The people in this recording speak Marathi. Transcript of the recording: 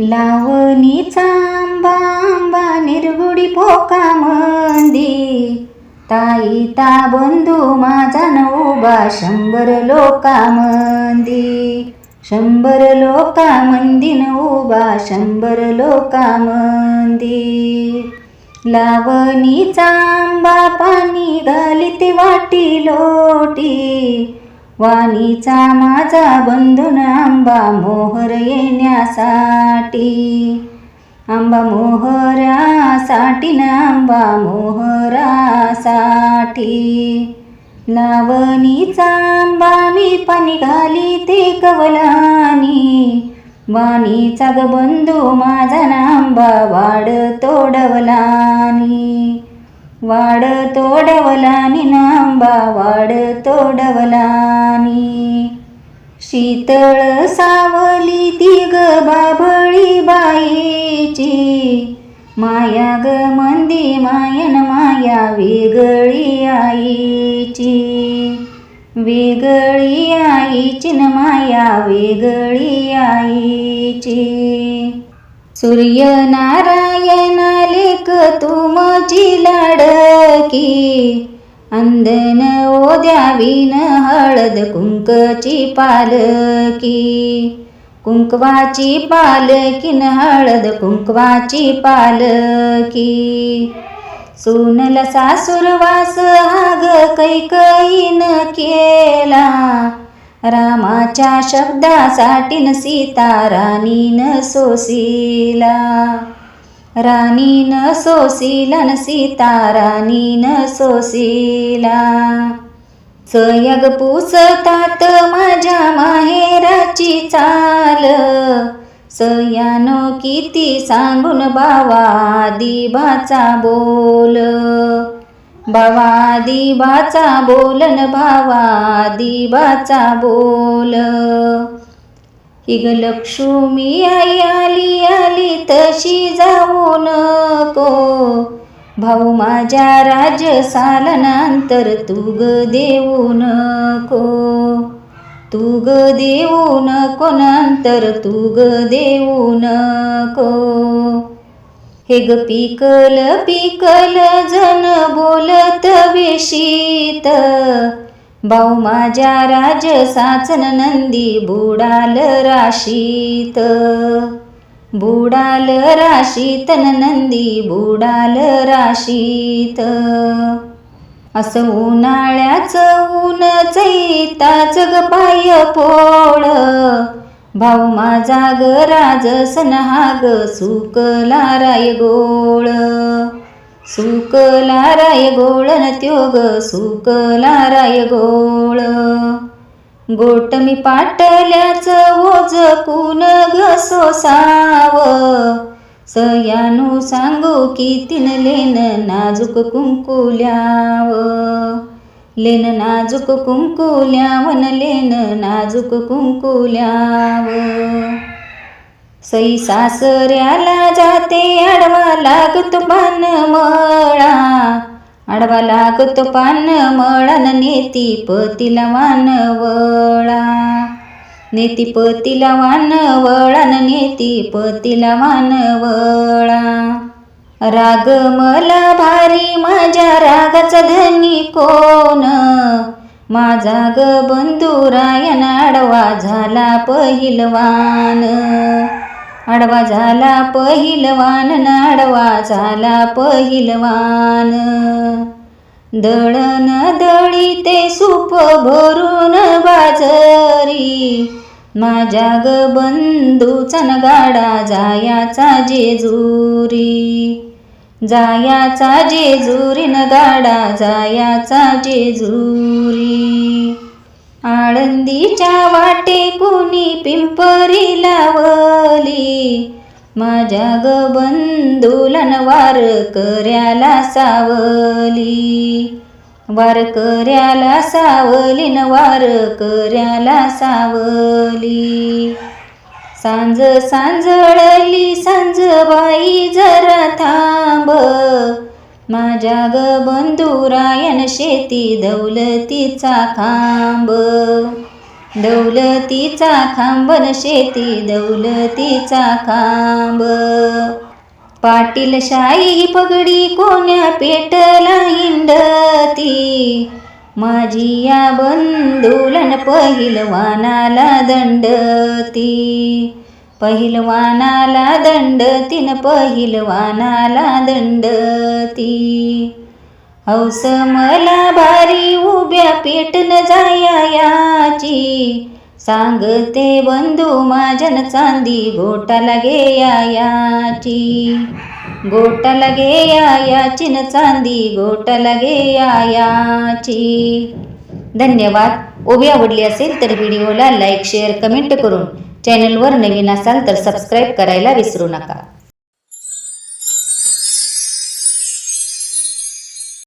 लावणीचा आंबा निर्गुडी निरगुडी पोका मंदी. ताई ता बंधू माझा न शंभर लोका मंदी. शंभर लोका मंदी न शंभर लोका मंदी. लावणीचा आंबा पाणी घालीत वाटी लोटी. वाणीचा माझा बंधून आंबा मोहर येण्यासाठी. आंबा मोहरासाठी न आंबा मोहरासाठी. लावणीचा आंबा मी पाणी घाली ते कवलानी. वाणीचा ग बंधू माझा ना आंबा वाड तोडवलानी वाड तोडवलानी नांबा वाड तोडवलानी शीतळ सावली ती ग बाभळी बाईची माया ग मंदी मायन माया वेगळी आईची वेगळी आईची न माया वेगळी आईची सूर्यनारायण लेख तुमची लाडकी. अंदन ओद्यावीन हळद कुंकची पालकी. कुंकवाची पालकीन हळद कुंकवाची पालकी. सोनल सासुरवास आग कैकईन केला. रामाच्या शब्दासाठी न सीता राणी न सोसिला राणी न सीता राणी न सोसिला. सयग पुसतात माझ्या माहेराची चाल. सयानो किती सांगून बावा दिबाचा बोल. भावा दिबाचा बोलन भावा दिबाचा बोल. हि ग लक्ष्मी आई आली आली तशी जाऊ नको. भाऊ माझ्या राज्य सालनांतर तू ग देऊ नको. तू ग देऊ नको नंतर तू ग देऊ नको. हे ग पिकल पिकल जन बोलत वेशीत. भाऊ माझ्या राज साचन नंदी बुडाल राशीत. बुडाल राशीत नंदी बुडाल राशीत. असं उन्हाळ्याचं ऊन चैताच ग पाय पोळ. भाऊ माझा ग राजसन हा ग सुकला राय गोळ. सुकला राय गोळ न त्यो ग सुकला राय गोळ. गोट मी पाटल्याचं ओझ कुन ग सोसाव. सयानू सांगू की तिन लेन नाजूक कुंकुल्याव. लेन नाजूक कुंकुल्यावन लेन नाजूक कुंकुल्याव. सई सासऱ्याला जाते आडवा लागतो पान मळा. आडवा लागतो पान मळा नेती पतीला वानवळा नेती पतीला वानवळा न नेती पतीला वानवळा राग मला भारी माझ्या रागाचा धनी कोण? माझा ग बंधुरायन आडवा झाला पहिलवान. आडवा झाला पहिलवान नाडवा झाला पहिलवान. दळण दळी ते सूप भरून बाजरी. माझ्या ग बंधूचा न गाडा जायाचा जेजुरी. जायाचा जेजुरी न गाडा जायाचा जेजुरी. आळंदीच्या वाटे कोणी पिंपरी लावली? माझ्या ग बंधूला वार कर्याला सावली. वार कर्याला सावली न वार कर्याला सावली. सांज सांजळली सांज बाई जरा थांब. माझ्या ग बंधुरायन शेती दौलतीचा खांब. दौलतीचा खांबन शेती दौलतीचा खांब. पाटील शाही पगडी कोण्या पेटला हिंडती? माझी या बंधुलन पहिलवानाला दंडती. पहिलवानाला दंडतीन पहिलवानाला दंडती. हौस मला भारी उभ्या पेटन जायाची सांगते बंधू माझन चांदी गोटाला गोट लगे गेयाची न चांदी गोटाला गेयाची धन्यवाद. ओवी आवडली असेल तर व्हिडिओला लाईक शेअर कमेंट करून चॅनलवर नवीन असाल तर सबस्क्राईब करायला विसरू नका.